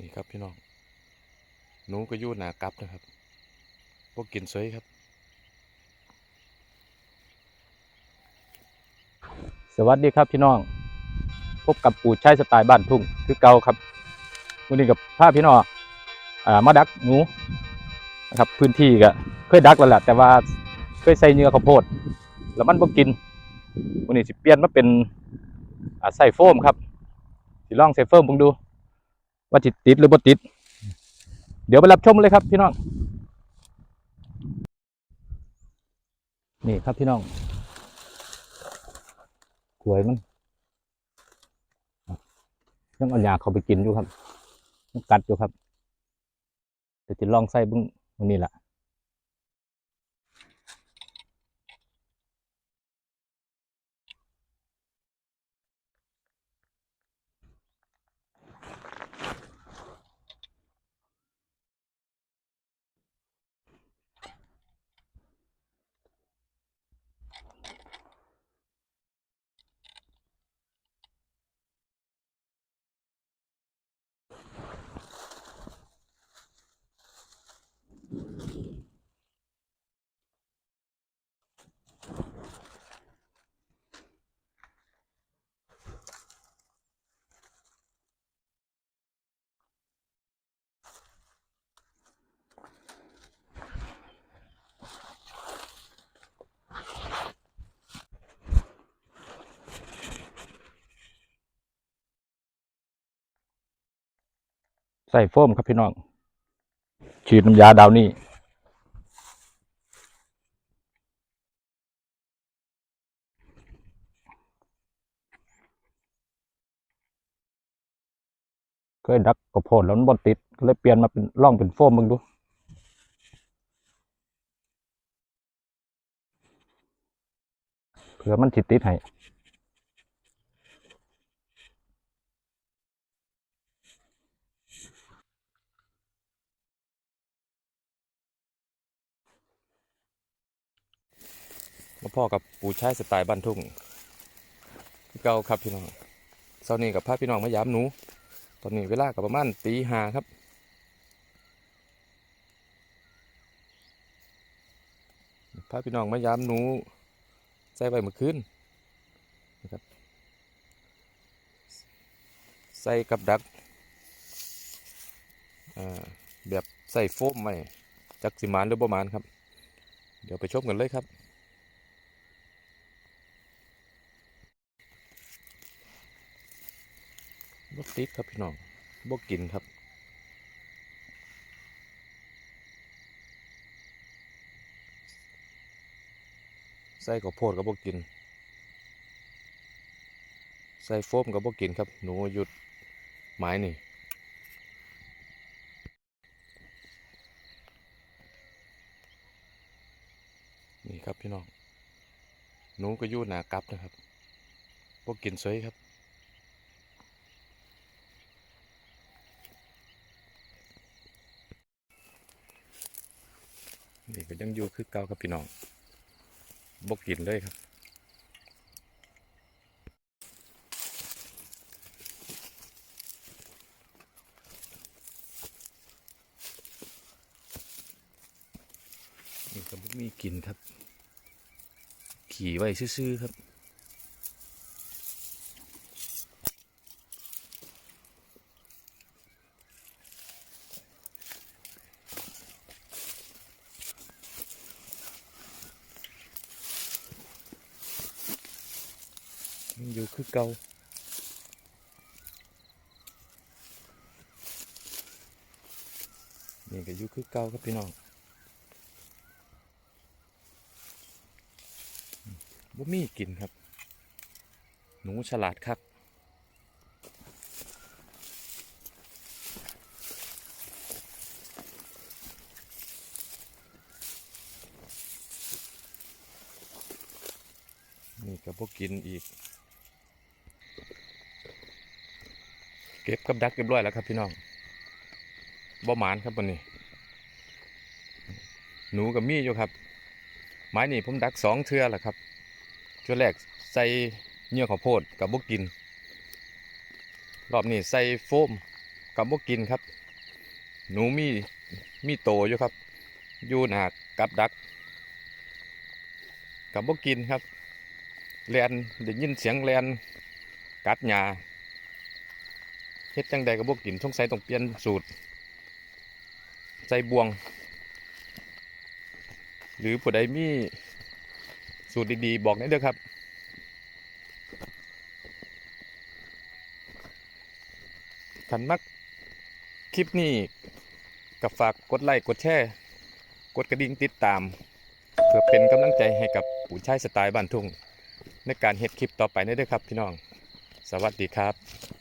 นี่ครับพี่น้องหนูก็ยู่หนากับนะครับพวกกินเสยครับ สวัสดีครับพี่น้อง พบกับปู่ชัยสไตล์บ้านทุ่งคือเก่าครับวันนี้กับพาพพี่น้องอ่ามาดักหนูนะครับพื้นที่ก็เคยดักแล้วแหละแต่ว่าเคยใส่เนื้อข้าวโพด แล้วมันบ่กินวันนี้สิเปลี่ยนมาเป็นใส่โฟมครับสิลองใส่โฟมเบิ่งดู ว่าติดติดหรือบ่ติด เดี๋ยวไปรับชมเลยครับพี่น้อง นี่ครับพี่น้องก๋วยมันยังเอายาเขาไปกินอยู่ครับกัดอยู่ครับเดี๋ยวจะลองใส่เบึ้งตรงนี้แหละ ส่โฟมครับพี่น้อง ฉีดน้ำยาดาวนี่เคยดักกระโพดแล้วมันบดติดก็เลยเปลี่ยนมาเป็นร่องเป็นโฟมมึงดูเผื่อมันติดติดให้ มาพ่อกับปู่ชายสไตล์บ้านทุ่งเก่าครับพี่น้องเช้านี้กับพาพี่น้องมายามหนู ตอนนี้เวลากับประมาณตีห้าครับพาพี่น้องมายามหนูใส่ไว้เมื่อคืนนะครับใส่กับดักแบบใส่โฟมไว้จักสิมานหรือประมาณครับ เดี๋ยวไปชมกันเลยครับ บกติดครับพี่น้องบกกินครับใส่ข้าวโพดก็บกกินใส่โฟมก็บกกินครับ หนูหยุดไม้นี่นี่ครับพี่น้องหนูก็ยู่หนากับนะครับบกกินเสยครับ นี่ก็ยังอยู่คือเก่าครับพี่น้องบกกินเลยครับนี่ก็บ่มีกินครับ ขี่ไว้ซื่อๆครับ ยังอยู่คือเก่านี่ก็อยู่คือเก่าครับพี่น้องบ่มีกินครับ หนูฉลาดครับนี่ก็บ่กินอีก เก็บกับดักเรียบร้อยแล้วครับพี่น้องบ่หมานครับวันนี้ หนูกับมีอยู่ครับ ไม้นี่ผมดักสองเทือแหละครับช่วแรกใส่เนื้อข้าวโพดกับบุกกิน รอบนี้ใส่โฟมกับบ่กินครับ หนูมีมีโตอยู่ครับ อยู่หนากับดัก กับบ่กินครับแลนได้ยินเสียงแลนกัดหญ้า เฮ็ดจังใดก็บ่กินสงสัยต้องเปลี่ยนสูตร ใส่บวง หรือผู้ใดมีสูตรดีๆ บอกได้เด้อครับขันมักคลิปนี้กับฝากกดไลค์กดแชร์กดกระดิ่งติดตาม เพื่อเป็นกำลังใจให้กับผู้ชายสไตล์บ้านทุ่ง ในการเฮ็ดคลิปต่อไปได้เด้อครับพี่น้อง สวัสดีครับ